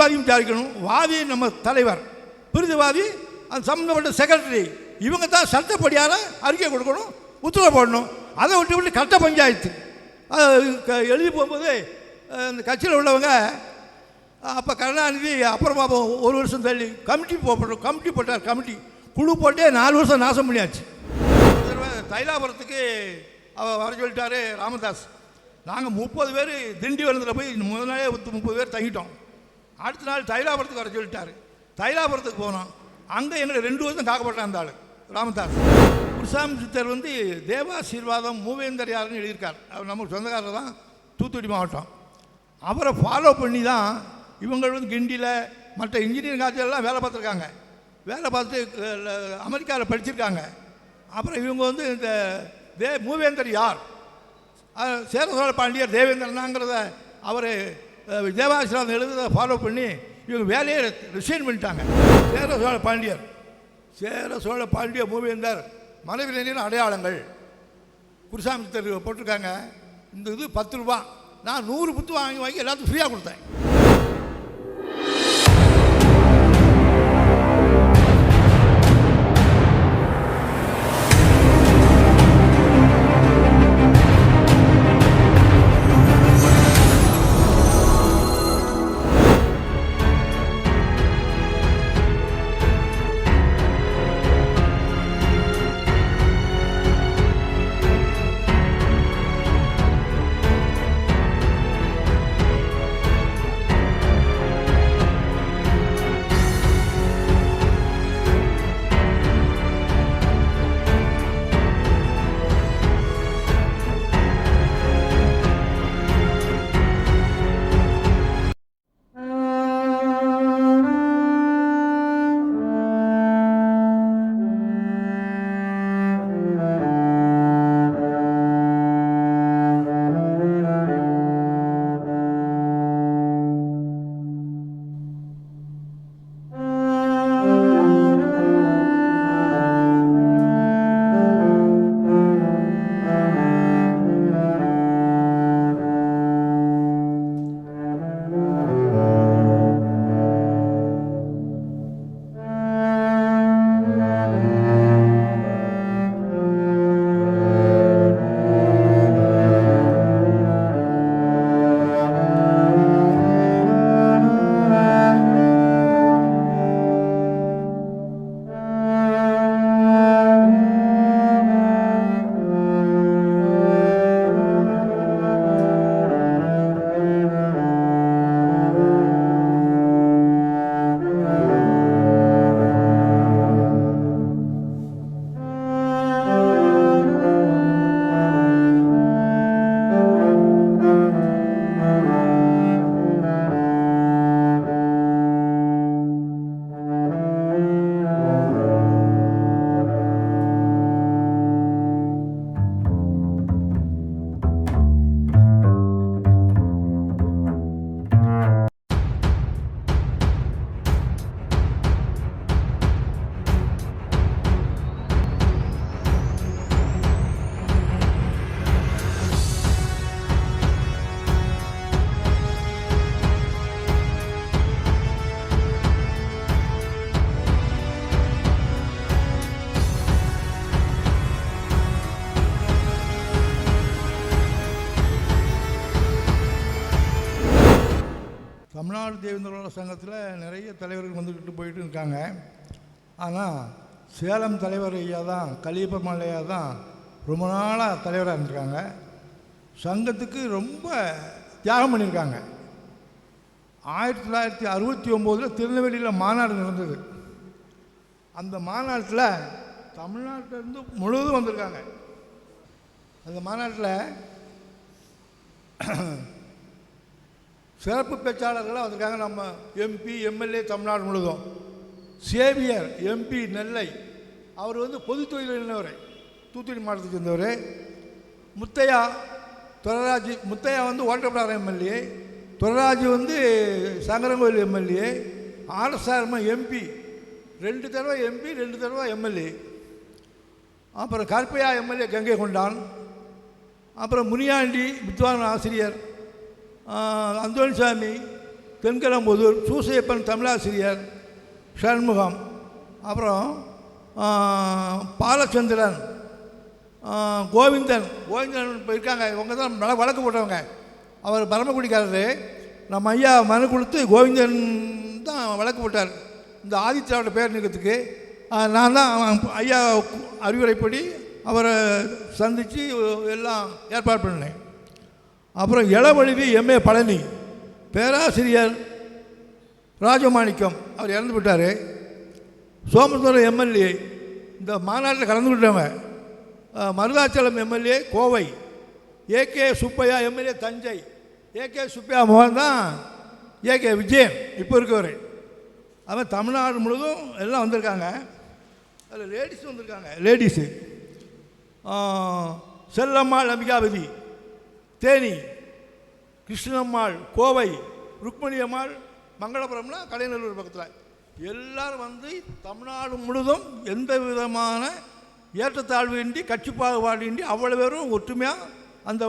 பிரிதுவாதியும் தயாரிக்கணும் வாதி நம்ம தலைவர். பிரிதுவாதி அந்த சம்மந்தப்பட்ட செக்ரட்டரி இவங்க தான் சட்டப்படியான அறிக்கை கொடுக்கணும் உத்தரவு போடணும். அதை விட்டு விட்டு கட்ட பஞ்சாயத்து. க- எழுதி போகும்போது இந்த கட்சியில் உள்ளவங்க அப்போ கருணாநிதி அப்புறமா ஒரு வருஷம் தள்ளி கமிட்டி போட்டோம் கமிட்டி போட்டார் கமிட்டி. குழு போட்டே நாலு வருஷம் நாசம் பண்ணியாச்சு. தடவை தைலாபுரத்துக்கு அவர் வர சொல்லிட்டாரு ராமதாஸ். நாங்கள் முப்பது பேர் திண்டிவனத்தில் போய் முதல் நாளே முப்பது பேர் தங்கிட்டோம். அடுத்த நாள் தைலாபுரத்துக்கு வர சொல்லிட்டாரு. தைலாபுரத்துக்கு போனோம். அங்கே எனக்கு ரெண்டு வருஷம் காக்கப்பட்டான் அந்த ஆள் ராமதாஸ். குருசாமி சித்தர் வந்து தேவாசீர்வாதம் மூவேந்தர் யாருன்னு எழுதியிருக்கார். அவர் நமக்கு சொந்தக்காரர் தான் தூத்துக்குடி மாவட்டம். அவரை ஃபாலோ பண்ணி தான் இவங்க வந்து கிண்டியில் மற்ற இன்ஜினியரிங் காலேஜெல்லாம் வேலை பார்த்துருக்காங்க. வேலை பார்த்து அமெரிக்காவில் படிச்சிருக்காங்க. அப்புறம் இவங்க வந்து இந்த தே மூவேந்தர் யார்? சேர சோழ பாண்டியர் தேவேந்திரனாங்கிறத அவர் தேவாசிரம் எழுதுறதை ஃபாலோ பண்ணி இவங்க வேலையை ரிசைன் பண்ணிட்டாங்க. சேர சோழ பாண்டியர். சேர சோழ பாண்டிய மூவேந்தர் மனைவிலின் அடையாளங்கள். குருசாமி போட்டிருக்காங்க. இந்த இது பத்து ரூபா. நான் நூறு புத்து வாங்கி வாங்கி எல்லாத்துக்கும் ஃப்ரீயாக கொடுத்தேன். தமிழ்நாடு தேவேந்திரோட சங்கத்தில் நிறைய தலைவர்கள் வந்துக்கிட்டு போயிட்டு இருக்காங்க. ஆனால் சேலம் தலைவர் ஐயா தான் கலியப்பெருமாள் ஐயா தான் ரொம்ப நாளாக தலைவராக இருந்திருக்காங்க. சங்கத்துக்கு ரொம்ப தியாகம் பண்ணியிருக்காங்க. ஆயிரத்தி தொள்ளாயிரத்தி அறுபத்தி ஒம்போதில் திருநெல்வேலியில் மாநாடு நடந்தது. அந்த மாநாட்டில் தமிழ்நாட்டிலேருந்து முழுவதும் வந்திருக்காங்க. அந்த மாநாட்டில் சிறப்பு பேச்சாளர்களாக வந்திருக்காங்க நம்ம எம்பி எம்எல்ஏ தமிழ்நாடு முழுதும். சேவியர் எம்பி நெல்லை. அவர் வந்து பொது தொழிலினவர் தூத்துக்குடி மாவட்டத்தை சேர்ந்தவர். முத்தையா துரராஜ் முத்தையா வந்து ஓட்டப்படாத எம்எல்ஏ துரராஜ் வந்து சங்கரங்கோயில் எம்எல்ஏ ஆர்எஸ்ஆர்மா எம்பி ரெண்டு தடவை எம்பி ரெண்டு தடவை எம்எல்ஏ அப்புறம் கருப்பையா எம்எல்ஏ கங்கை கொண்டான். அப்புறம் முனியாண்டி வித்வான் ஆசிரியர். அந்தோனிசாமி அந்தோணிசாமி தென்கலம்புதூர் சூசையப்பன் தமிழாசிரியர் சண்முகம் அப்புறம் பாலச்சந்திரன் கோவிந்தன் கோவிந்தன் இப்போ இருக்காங்க இவங்க தான் வழக்கு போட்டவங்க. அவர் பரமக்குடிக்காரரு. நம்ம ஐயா மனு கொடுத்து கோவிந்தன் தான் வழக்கு போட்டார். இந்த ஆதித்யாவோட பேர் நிற்கிறதுக்கு நான் தான் ஐயா அறிவுரைப்படி அவரை சந்தித்து எல்லாம் ஏற்பாடு பண்ணேன். அப்புறம் இளவழுதி எம்ஏ பழனி. பேராசிரியர் ராஜமாணிக்கம் அவர் இறந்து விட்டார் சோமசுந்தரம் எம்எல்ஏ இந்த மாநாட்டில் கலந்து விட்டவன் Maruthachalam MLA Kovai AK Subbaiah MLA Thanjai AK Subbaiah மோகன் தான் ஏகே விஜயன் இப்போ இருக்கவர். அவன் தமிழ்நாடு முழுதும் எல்லாம் வந்திருக்காங்க. அதில் லேடிஸும் வந்திருக்காங்க லேடிஸு செல்லம்மாள் அம்பிகாபதி தேனி கிருஷ்ணம்மாள் கோவை ருக்மணி அம்மாள் மங்களபுரம்னா கலைநல்லூர் பக்கத்தில். எல்லாரும் வந்து தமிழ்நாடு முழுதும் எந்த விதமான ஏற்றத்தாழ்வின்றி கட்சி பாகுபாடின்றி அவ்வளோ பேரும் ஒற்றுமையாக அந்த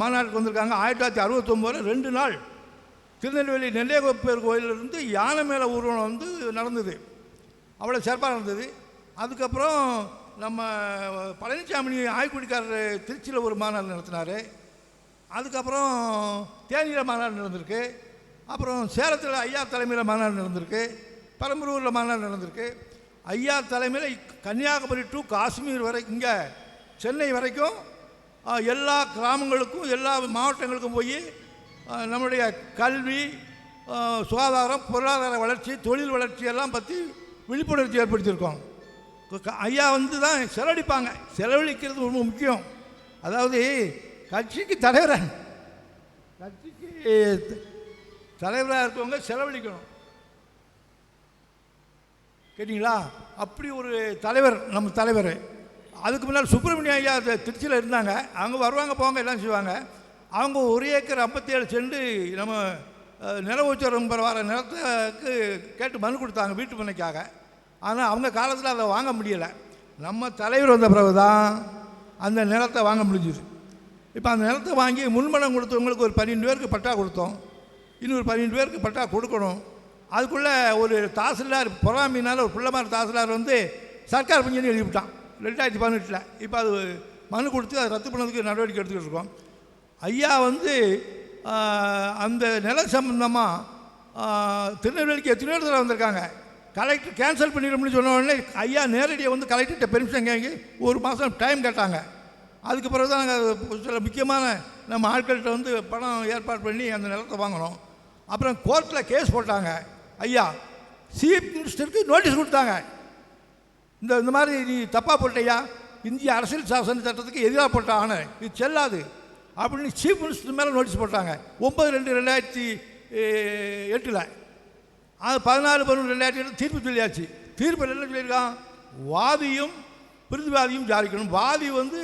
மாநாட்டுக்கு வந்திருக்காங்க. ஆயிரத்தி தொள்ளாயிரத்தி அறுபத்தொம்போதில் ரெண்டு நாள் திருநெல்வேலி நெல்லையகோப்பேர் கோயிலிருந்து யானை மேலே ஊர்வலம் வந்து நடந்தது. அவ்வளோ சிறப்பாக நடந்தது. அதுக்கப்புறம் நம்ம பழனிசாமி ஆய்க்குடிக்காரர் திருச்சியில் ஒரு மாநாடு நடத்தினார். அதுக்கப்புறம் தேனியில் மாநாடு நடந்திருக்கு. அப்புறம் சேலத்தில் ஐயா தலைமையில் மாநாடு நடந்திருக்கு. பெரம்பலூரில் மாநாடு நடந்திருக்கு. ஐயா தலைமையில் கன்னியாகுமரி டு காஷ்மீர் வரை இங்கே சென்னை வரைக்கும் எல்லா கிராமங்களுக்கும் எல்லா மாவட்டங்களுக்கும் போய் நம்முடைய கல்வி சுகாதாரம் பொருளாதார வளர்ச்சி தொழில் வளர்ச்சி எல்லாம் பற்றி விழிப்புணர்ச்சி ஏற்படுத்தியிருக்கோம். ஐயா வந்து தான் செலவழிப்பாங்க. செலவழிக்கிறது ரொம்ப முக்கியம். அதாவது கட்சிக்கு தலைவராக கட்சிக்கு தலைவராக இருக்கவங்க செலவழிக்கணும். கேட்டிங்களா? அப்படி ஒரு தலைவர் நம்ம தலைவர். அதுக்கு முன்னால் சுப்பிரமணிய ஐயா திருச்சியில் இருந்தாங்க. அவங்க வருவாங்க போவாங்க எல்லாம் செய்வாங்க. அவங்க ஒரு ஏக்கர் ஐம்பத்தேழு செண்டு நம்ம அஹ், நில உச்சரம் வர நிலத்துக்கு கேட்டு மனு கொடுத்தாங்க வீட்டு பண்ணைக்காக ஆனால் அவங்க காலத்தில் அதை வாங்க முடியலை. நம்ம தலைவர் வந்த பிறகு தான் அந்த நிலத்தை வாங்க முடிஞ்சுது. இப்போ அந்த நிலத்தை வாங்கி முன்மணம் கொடுத்தவங்களுக்கு ஒரு பன்னெண்டு பேருக்கு பட்டா கொடுத்தோம். இன்னொரு பன்னெண்டு பேருக்கு பட்டா கொடுக்கணும். அதுக்குள்ளே ஒரு தாசில்தார் பொறாமையினால் ஒரு பிள்ளைமார் தாசில்தார் வந்து சர்க்கார் பஞ்சனி எழுதிவிட்டான். ரெண்டாயிரத்தி பதினெட்டில். இப்போ அது மனு கொடுத்து அதை ரத்து பண்ணதுக்கு நடவடிக்கை எடுத்துக்கிட்டு இருக்கோம். ஐயா வந்து அந்த நில சம்பந்தமாக திருநெல்வேலிக்கு எத்தனையோ இடத்துல வந்திருக்காங்க. கலெக்டர் கேன்சல் பண்ணிடும்னு சொன்ன உடனே ஐயா நேரடியாக வந்து கலெக்டர்கிட்ட பெர்மிஷன் கேங்கி ஒரு மாதம் டைம் கேட்டாங்க. அதுக்கு பிறகு தான் நாங்கள் சில முக்கியமான நம்ம ஆட்கள்கிட்ட வந்து பணம் ஏற்பாடு பண்ணி அந்த நிலத்தை வாங்கினோம். அப்புறம் கோர்ட்டில் கேஸ் போட்டாங்க. ஐயா சீஃப் மினிஸ்டருக்கு நோட்டீஸ் கொடுத்தாங்க. இந்த இந்த மாதிரி நீ தப்பாக போட்டையா இந்திய அரசியல் சாசன சட்டத்துக்கு எதிராக போட்ட ஆணை. இது செல்லாது. அப்படின்னு சீஃப் மினிஸ்டர் மேலே நோட்டீஸ் போட்டாங்க. ஒம்பது ரெண்டு ரெண்டாயிரத்தி எட்டில். அது பதினாலு பதினொன்று ரெண்டாயிரத்தி எட்டு தீர்ப்பு சொல்லியாச்சு. தீர்ப்பு என்ன சொல்லியிருக்கான்? வாதியும் பிரதிவாதியும் ஜாரிக்கணும் வாதி வந்து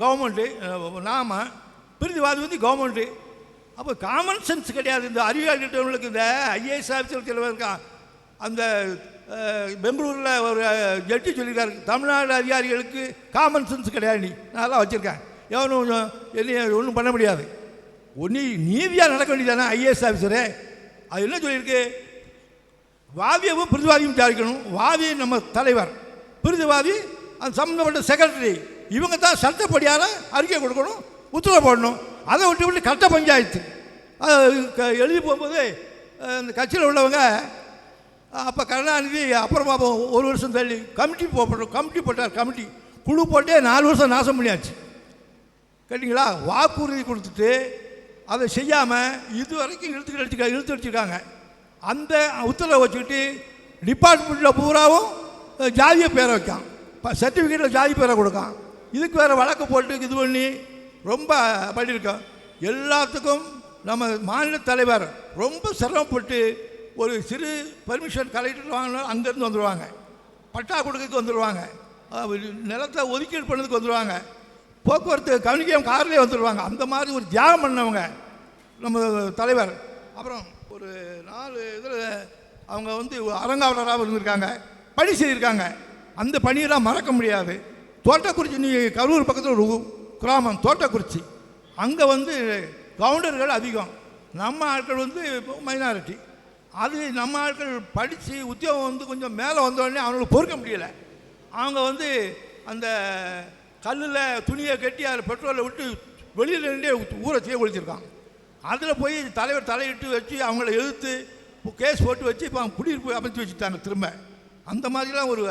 கவர்மெண்ட்டு நாம் பிரிதிவாதி வந்து கவர்மெண்ட்டு. அப்போ காமன் சென்ஸ் கிடையாது. இந்த அறிவியல்கிட்டவங்களுக்கு இந்த ஐஏஎஸ் ஆஃபீஸர் சில அந்த பெங்களூரில் ஒரு ஜட்ஜி சொல்லியிருக்காரு. தமிழ்நாடு அதிகாரிகளுக்கு காமன் சென்ஸ் கிடையாது நீ. நான் அதெல்லாம் வச்சுருக்கேன். எவனும் என்ன ஒன்றும் பண்ண முடியாது. ஒன்று நீதியாக நடக்க வேண்டியதானே ஐஏஎஸ் ஆஃபீஸரு அது என்ன சொல்லியிருக்கு? வாதியவும் பிரதிவாதியும் விசாரிக்கணும். வாதி நம்ம தலைவர். பிரதிவாதி அந்த சம்மந்தப்பட்ட செக்ரட்டரி இவங்க தான் சட்டப்படியால் அறிக்கை கொடுக்கணும் உத்தரவு போடணும். அதை விட்டு விட்டு கட்ட பஞ்சாயத்து. எழுதி போகும்போது இந்த கட்சியில் உள்ளவங்க அப்போ கருணாநிதி அப்புறம் பார்ப்போம் ஒரு வருஷம் தள்ளி கமிட்டி போட்டோம் கமிட்டி போட்டார் கமிட்டி. குழு போட்டே நாலு வருஷம் நாசம் பண்ணியாச்சு. கேட்டிங்களா? வாக்குறுதி கொடுத்துட்டு அதை செய்யாமல் இது வரைக்கும் இழுத்து அடிச்சுக்க இழுத்து அடிச்சிருக்காங்க. அந்த உத்தரவை வச்சுக்கிட்டு டிபார்ட்மெண்ட்டில் பூராவும் அஹ், ஜாதிய பேரை வைக்கான். சர்டிஃபிகேட்டில் ஜாதி பேரை கொடுக்கான். இதுக்கு வேறு வழக்கு போட்டு இது பண்ணி ரொம்ப பண்ணியிருக்கோம். எல்லாத்துக்கும் நம்ம மாநில தலைவர் ரொம்ப சிரமப்பட்டு ஒரு சிறு பர்மிஷன் கலெக்டர் வாங்கினா அங்கேருந்து வந்துடுவாங்க பட்டா கொடுக்கறதுக்கு வந்துடுவாங்க நிலத்தை ஒதுக்கீடு பண்ணதுக்கு வந்துடுவாங்க போக்குவரத்து கவனிக்காம கார்லேயே வந்துடுவாங்க அந்த மாதிரி ஒரு தியாகம் பண்ணவங்க நம்ம தலைவர். அப்புறம் ஒரு நாலு இதில் அவங்க வந்து அரங்காவலராக இருந்திருக்காங்க. பணி செய்திருக்காங்க. அந்த பணியெல்லாம் மறக்க முடியாது. தோட்டக்குறிச்சி நீ கரூர் பக்கத்தில் ஒரு கிராமம் தோட்டக்குறிச்சி. அங்கே வந்து கவுண்டர்கள் அதிகம். நம்ம ஆட்கள் வந்து மைனாரிட்டி அது நம்ம ஆட்கள் படித்து உத்தியோகம் வந்து கொஞ்சம் மேலே வந்தோடனே அவங்களுக்கு பொறுக்க முடியலை. அவங்க வந்து அந்த கல்லில் துணியை கட்டி அதில் பெட்ரோலை விட்டு வெளியில் நின்றே ஊரை செய்ய ஒழிச்சிருக்காங்க. அதில் போய் தலைவர் தலையிட்டு வச்சு அவங்கள எழுத்து கேஸ் போட்டு வச்சு இப்போ அவங்க குடியிருப்பு அமைச்சு வச்சுட்டாங்க திரும்ப. அந்த மாதிரிலாம் ஒரு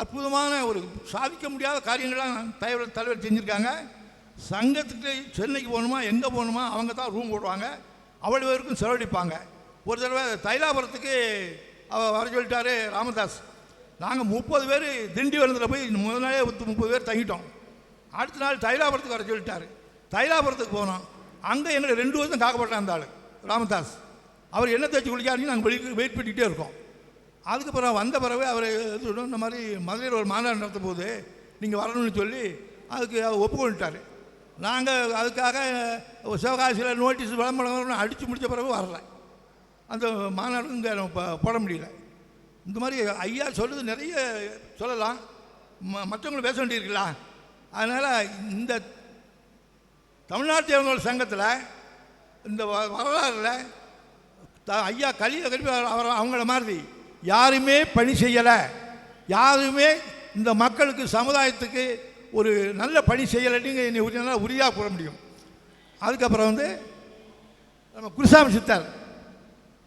அற்புதமான ஒரு சாதிக்க முடியாத காரியங்கள்லாம் தலைவர் தலைவர் செஞ்சுருக்காங்க. சங்கத்துக்கு சென்னைக்கு போகணுமா எங்கே போகணுமா அவங்க தான் ரூம் போடுவாங்க. அவ்வளோ பேருக்கும் செலவழிப்பாங்க. ஒரு தடவை தைலாபுரத்துக்கு அவர் வர சொல்லிட்டாரு ராமதாஸ். நாங்கள் முப்பது பேர் திண்டிவனத்தில் போய் முதல் நாளே ஒத்து முப்பது பேர் தங்கிட்டோம். அடுத்த நாள் தைலாபுரத்துக்கு வர சொல்லிட்டார். தைலாபுரத்துக்கு போனோம். அங்கே எங்களை ரெண்டு வருஷம் காக்கப்பட்டான் அந்த ஆள் ராமதாஸ். அவர் என்ன தேய்ச்சி குளிக்காருன்னு நாங்கள் வெயிட் பண்ணிக்கிட்டே இருக்கோம். அதுக்கப்புறம் வந்த பிறகு அவர் இந்த மாதிரி மதுரையில் ஒரு மாநாடு நடத்தும் போது நீங்கள் வரணும்னு சொல்லி அதுக்கு அவர் ஒப்புக்கொண்டுட்டார். நாங்கள் அதுக்காக சிவகாசியில் நோட்டீஸ் விளம்பரம் அடித்து முடித்த பிறகு வரல. அந்த மாநாடு இங்கே போட முடியல. இந்த மாதிரி ஐயா சொல்லுது நிறைய சொல்லலாம். ம மற்றவங்களும் பேச வேண்டியிருக்கலாம் அதனால் இந்த தமிழ்நாட்டு இளைஞர்கள் சங்கத்தில் இந்த வ- வரலாறுல த- ஐயா கலிய கல்வி அவங்கள மாதிரி யாருமே பணி செய்யலை. யாருமே இந்த மக்களுக்கு சமுதாயத்துக்கு ஒரு நல்ல பணி செய்யலைன்னு என்னை உறுதியாக உறுதியாக கூற முடியும். அதுக்கப்புறம் வந்து நம்ம குருசாமி சித்தர்.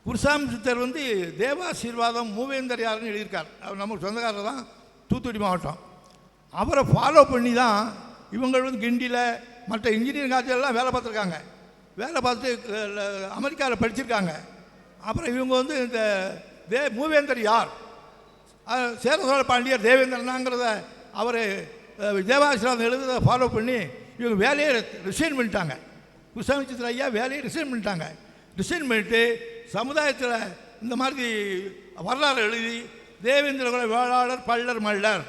குருசாமி சித்தர் வந்து தேவாசீர்வாதம் மூவேந்தர் யாருன்னு எழுதியிருக்கார். அவர் நம்ம சொந்தக்காரர் தான் தூத்துக்குடி மாவட்டம். அவரை ஃபாலோ பண்ணி தான் இவங்க வந்து கிண்டியில் மற்ற இன்ஜினியரிங் காலேஜெல்லாம் வேலை பார்த்துருக்காங்க. வேலை பார்த்து அமெரிக்காவில் படிச்சிருக்காங்க. அப்புறம் இவங்க வந்து இந்த தே மூவேந்தர் யார்? சேர சோழ பாண்டியர் தேவேந்திரனாங்கிறத அவர் தேவாசிரமம் எழுத ஃபாலோ பண்ணி இவங்க வேலையை ரிசைன் பண்ணிட்டாங்க. குசாமிச்சித்திர ஐயா வேலையை ரிசைன் பண்ணிட்டாங்க. ரிசைன் பண்ணிட்டு சமுதாயத்தில் இந்த மாதிரி வரலாறு எழுதி தேவேந்திரகுல வேளாளர் பள்ளர் மல்லர்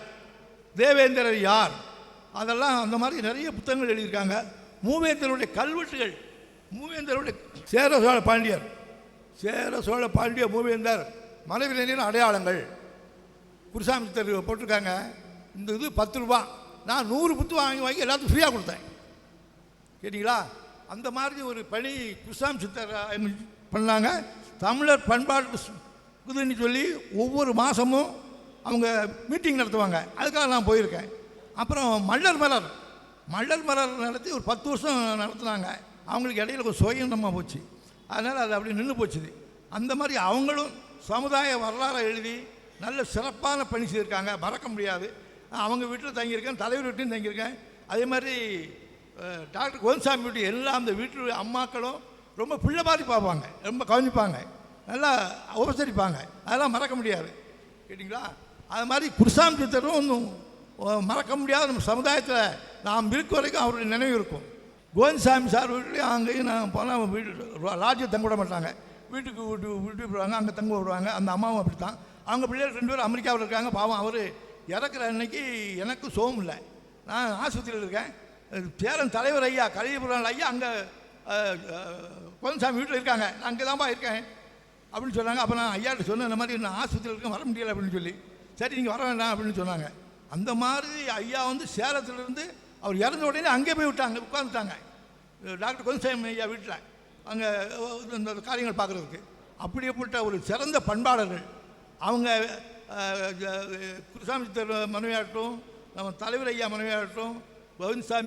தேவேந்திரர் யார்? அதெல்லாம் அந்த மாதிரி நிறைய புத்தகங்கள் எழுதியிருக்காங்க. மூவேந்தருடைய கல்வெட்டுகள் மூவேந்தருடைய சேர சோழ பாண்டியர் சேர சோழ பாண்டிய மூவேந்தர் மனைவியின் அடையாளங்கள். குருசாமி சித்தர் போட்டிருக்காங்க. இந்த இது பத்து ரூபா. நான் நூறு புத்து வாங்கி வாங்கி எல்லாத்துக்கும் ஃப்ரீயாக கொடுத்தேன். கேட்டிங்களா? அந்த மாதிரி ஒரு பணி குருசாமி சித்தர் பண்ணாங்க? தமிழர் பண்பாட்டு சு- இதுன்னு சொல்லி ஒவ்வொரு மாதமும் அவங்க மீட்டிங் நடத்துவாங்க. அதுக்காக நான் போயிருக்கேன். அப்புறம் மல்லர் மலர். மல்லர் மலர் நடத்தி ஒரு பத்து வருஷம் நடத்துனாங்க. அவங்களுக்கு இடையில கொஞ்சம் சுயநமாக போச்சு. அதனால் அது அப்படி நின்று போச்சுது. அந்த மாதிரி அவங்களும் சமுதாய வரலாறை எழுதி நல்ல சிறப்பான பணி செய்திருக்காங்க. மறக்க முடியாது. அவங்க வீட்டில் தங்கியிருக்கேன் தலைவர் வீட்லையும் தங்கியிருக்கேன். அதே மாதிரி டாக்டர் கோவிந்தசாமி வீட்டு எல்லா அந்த வீட்டு அம்மாக்களும் ரொம்ப பிள்ளை மாதிரி பார்ப்பாங்க. ரொம்ப கவனிப்பாங்க. நல்லா உபசரிப்பாங்க அதெல்லாம் மறக்க முடியாது. கேட்டிங்களா? அது மாதிரி குருசாமி சித்தரும் ஒன்றும் மறக்க முடியாத நம்ம சமுதாயத்தில் நாம் இருக்க வரைக்கும் அவருடைய நினைவு இருக்கும். கோவிந்தசாமி சார் வீட்லேயும் அங்கேயும் நான் போனால் வீடு லாட்ஜில் தங்க விட மாட்டாங்க. வீட்டுக்கு விட்டு விட்டு போடுவாங்க அங்கே தங்க விடுவாங்க. அந்த அம்மாவும் அப்படி தான் அவங்க பிள்ளைகள் ரெண்டு பேரும் அமெரிக்காவில் இருக்காங்க. பாவம் அவர் இறக்குற அன்னைக்கு எனக்கு சோகம் இல்லை. நான் ஆஸ்பத்திரியில் இருக்கேன். அஹ் பேரன் தலைவர் ஐயா கலியபுரம் ஐயா அங்கே கோவிந்தசாமி வீட்டில் இருக்காங்க. நான் அங்கே தான்ப்பா இருக்கேன் அப்படின்னு சொன்னாங்க. அப்போ நான் ஐயாட்ட சொன்னேன் இந்த மாதிரி நான் ஆஸ்பத்திரியில் இருக்கேன் வர முடியலை அப்படின்னு சொல்லி. சரி நீங்கள் வர வேண்டாம் அப்படின்னு சொன்னாங்க. அந்த மாதிரி ஐயா வந்து சேலத்திலிருந்து அவர் இறந்த உடனே அங்கே போய் விட்டாங்க உட்காந்துட்டாங்க டாக்டர் கொஞ்சம் ஐயா வீட்டில். அங்கே இந்த காரியங்கள் பார்க்குறதுக்கு. அப்படியேப்பட்ட ஒரு சிறந்த பண்பாளர்கள். அவங்க அஹ், குருசாமி மனைவியாகட்டும் நம்ம தலைவர் ஐயா மனைவியாகட்டும் கோவிந்தசாமி